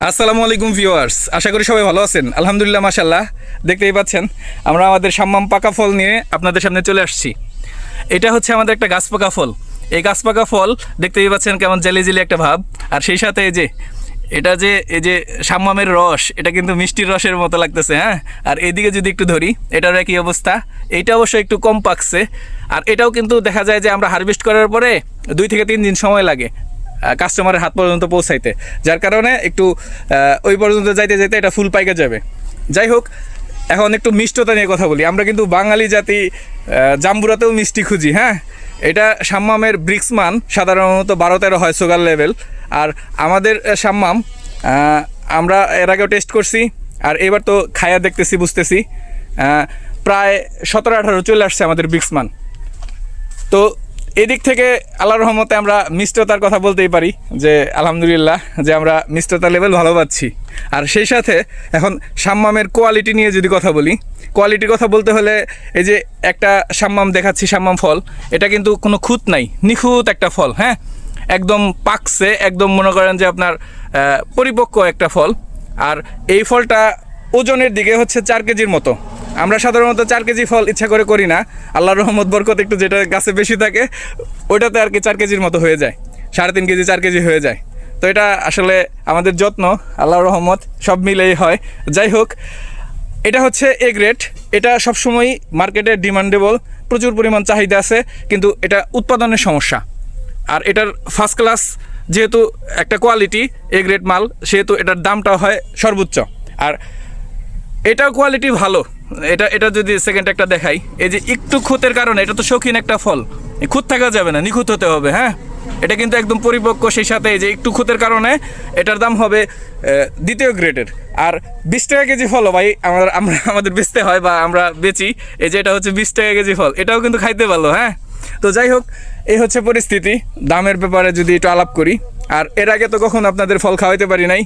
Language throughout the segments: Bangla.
আসসালামু আলাইকুম ভিউয়ার্স, আশা করি সবাই ভালো আছেন। আলহামদুলিল্লাহ মাশাল্লাহ দেখতেই পাচ্ছেন। আমরা আমাদের সাম্মাম পাকা ফল নিয়ে আপনাদের সামনে চলে আসছি। এটা হচ্ছে আমাদের একটা গাছ পাকা ফল। এই গাছ পাকা ফল, দেখতেই পাচ্ছেন কেমন জেলি জেলি একটা ভাব। আর সেই সাথে এই যে, এটা যে, এই যে সাম্মামের রস, এটা কিন্তু মিষ্টির রসের মতো লাগতেছে হ্যাঁ? আর এইদিকে যদি একটু ধরি এটার একই অবস্থা। এটা অবশ্য একটু কম পাকছে। আর এটাও কিন্তু দেখা যায় যে আমরা হারভেস্ট করার পরে দুই থেকে তিন দিন সময় লাগে। কাস্টমারের হাত পর্যন্ত পৌঁছাইতে। যার কারণে একটু ওই পর্যন্ত যাইতে যাইতে এটা ফুল পাইকে যাবে। যাই হোক, এখন একটু মিষ্টতা নিয়ে কথা বলি। আমরা কিন্তু বাঙালি জাতি জাম্বুরাতেও মিষ্টি খুঁজি হ্যাঁ? এটা সাম্মামের ব্রিক্সমান, সাধারণত বারো তেরো হয় সুগার লেভেল আর আমাদের সাম্মাম আমরা এর আগেও টেস্ট করছি, আর এবার তো খায়া দেখতেছি, বুঝতেছি। প্রায় সতেরো আঠারো চলে আসছে আমাদের ব্রিক্সমান। তো এদিক থেকে আল্লাহর রহমতে আমরা মিষ্টতার কথা বলতেই পারি, যে আলহামদুলিল্লাহ যে আমরা মিষ্টতা লেভেল ভালো পাচ্ছি। আর সেই সাথে এখন সাম্মামের কোয়ালিটি নিয়ে যদি কথা বলি কোয়ালিটির কথা বলতে হলে এই যে একটা সাম্মাম দেখাচ্ছি, সাম্মাম ফল, এটা কিন্তু কোনো খুঁত নাই, নিখুঁত একটা ফল হ্যাঁ? একদম পাকছে, একদম মনে করেন যে আপনার পরিপক্ক একটা ফল। আর এই ফলটা ওজনের দিকে হচ্ছে চার কেজির মতো। আমরা সাধারণত চার কেজি ফল ইচ্ছা করে করি না। আল্লাহর রহমত, বরকত একটু যেটা গাছে বেশি থাকে, ওইটাতে আর কি চার কেজির মতো হয়ে যায়। সাড়ে তিন কেজি, চার কেজি হয়ে যায়। তো এটা আসলে আমাদের যত্ন, আল্লাহর রহমত, সব মিলেই হয়। যাই হোক, এটা হচ্ছে এ গ্রেড এটা সবসময় মার্কেটে ডিমান্ডেবল, প্রচুর পরিমাণ চাহিদা আছে, কিন্তু এটা উৎপাদনের সমস্যা। আর এটার ফার্স্ট ক্লাস যেহেতু একটা কোয়ালিটি এ গ্রেড মাল, সেহেতু এটার দামটা হয় সর্বোচ্চ। আর এটাও কোয়ালিটি ভালো। এটা এটা যদি সেকেন্ড একটা দেখাই, এই যে একটু খুঁতের কারণে, এটা তো শৌখিন একটা ফল। খুঁত থাকা যাবে না, নিখুঁত হতে হবে হ্যাঁ? এটা কিন্তু একদম পরিপক্ক, সেই সাথে এই যে একটু খুঁতের কারণে, এটার দাম হবে দ্বিতীয় গ্রেডের। আর বিশ টাকা কেজি ফলও ভাই, আমরা আমরা, আমাদের বেচতে হয় বা আমরা বেচি, এই যে এটা হচ্ছে বিশ টাকা কেজি ফল, এটাও কিন্তু খাইতে পারল হ্যাঁ? তো যাই হোক, এই হচ্ছে পরিস্থিতি, দামের ব্যাপারে যদি একটু আলাপ করি। আর এর আগে তো কখন আপনাদের ফল খাওয়াইতে পারি নাই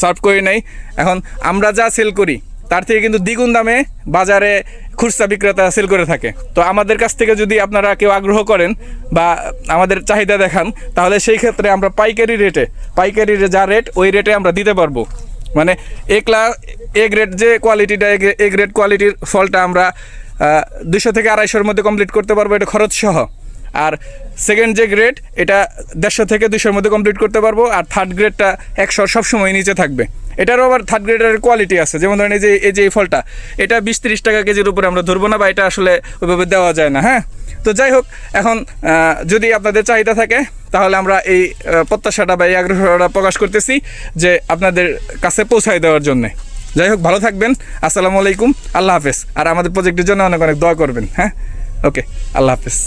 সার্ভ করি নাই। এখন আমরা যা সেল করি তার থেকে কিন্তু দ্বিগুণ দামে বাজারে খুচরা বিক্রেতা সেল করে থাকে। তো আমাদের কাছ থেকে যদি আপনারা কেউ আগ্রহ করেন বা আমাদের চাহিদা দেখান, তাহলে সেই ক্ষেত্রে আমরা পাইকারি রেটে, পাইকারি যা রেট, ওই রেটে আমরা দিতে পারব। মানে এ ক্লা, এ গ্রেড যে কোয়ালিটিটা, এ গ্রেড কোয়ালিটির ফলটা আমরা দুশো থেকে আড়াইশোর মধ্যে কমপ্লিট করতে পারব, এটা খরচ সহ আর সেকেন্ড যে গ্রেড এটা দেড়শো থেকে দুশোর মধ্যে কমপ্লিট করতে পারব, আর থার্ড গ্রেডটা একশো সবসময় নিচে থাকবে। এটারও আবার থার্ড গ্রেডের কোয়ালিটি আছে, যেমন ধরেন এই যে এই যে এই ফলটা, এটা বিশ তিরিশ টাকা কেজির উপরে আমরা ধরবো না বা এটা আসলে ওইভাবে দেওয়া যায় না হ্যাঁ? তো যাই হোক, এখন যদি আপনাদের চাহিদা থাকে, তাহলে আমরা এই প্রত্যাশাটা বা এই আগ্রহটা প্রকাশ করতেছি যে আপনাদের কাছে পৌঁছায় দেওয়ার জন্যে। যাই হোক, ভালো থাকবেন, আসসালামু আলাইকুম, আল্লাহ হাফেজ। আর আমাদের প্রজেক্টের জন্য অনেক অনেক দোয়া করবেন হ্যাঁ? ওকে আল্লাহ হাফেজ।